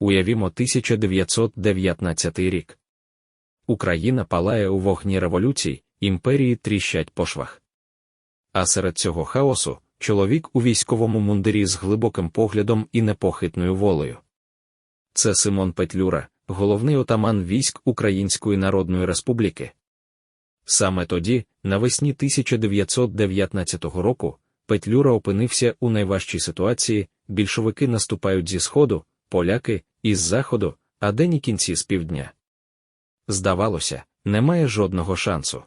Уявімо 1919 рік. Україна палає у вогні революцій, імперії тріщать по швах. А серед цього хаосу чоловік у військовому мундирі з глибоким поглядом і непохитною волею. Це Симон Петлюра, головний отаман військ Української Народної Республіки. Саме тоді, навесні 1919 року, Петлюра опинився у найважчій ситуації, більшовики наступають зі сходу, поляки із заходу, а день і кінці з півдня. Здавалося, немає жодного шансу.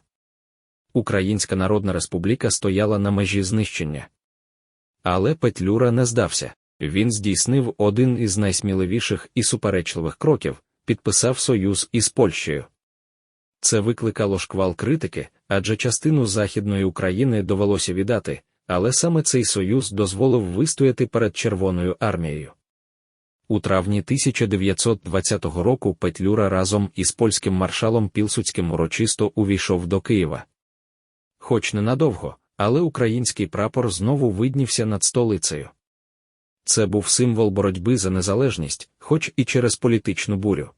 Українська Народна Республіка стояла на межі знищення. Але Петлюра не здався. Він здійснив один із найсміливіших і суперечливих кроків, підписав союз із Польщею. Це викликало шквал критики, адже частину Західної України довелося віддати, але саме цей союз дозволив вистояти перед Червоною армією. У травні 1920 року Петлюра разом із польським маршалом Пілсуцьким урочисто увійшов до Києва. Хоч ненадовго, але український прапор знову виднівся над столицею. Це був символ боротьби за незалежність, хоч і через політичну бурю.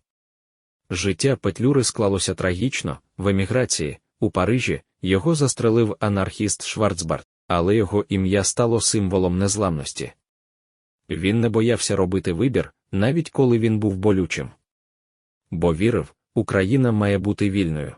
Життя Петлюри склалося трагічно, в еміграції, у Парижі, його застрелив анархіст Шварцбарт, але його ім'я стало символом незламності. Він не боявся робити вибір, навіть коли він був болючим. Бо вірив, Україна має бути вільною.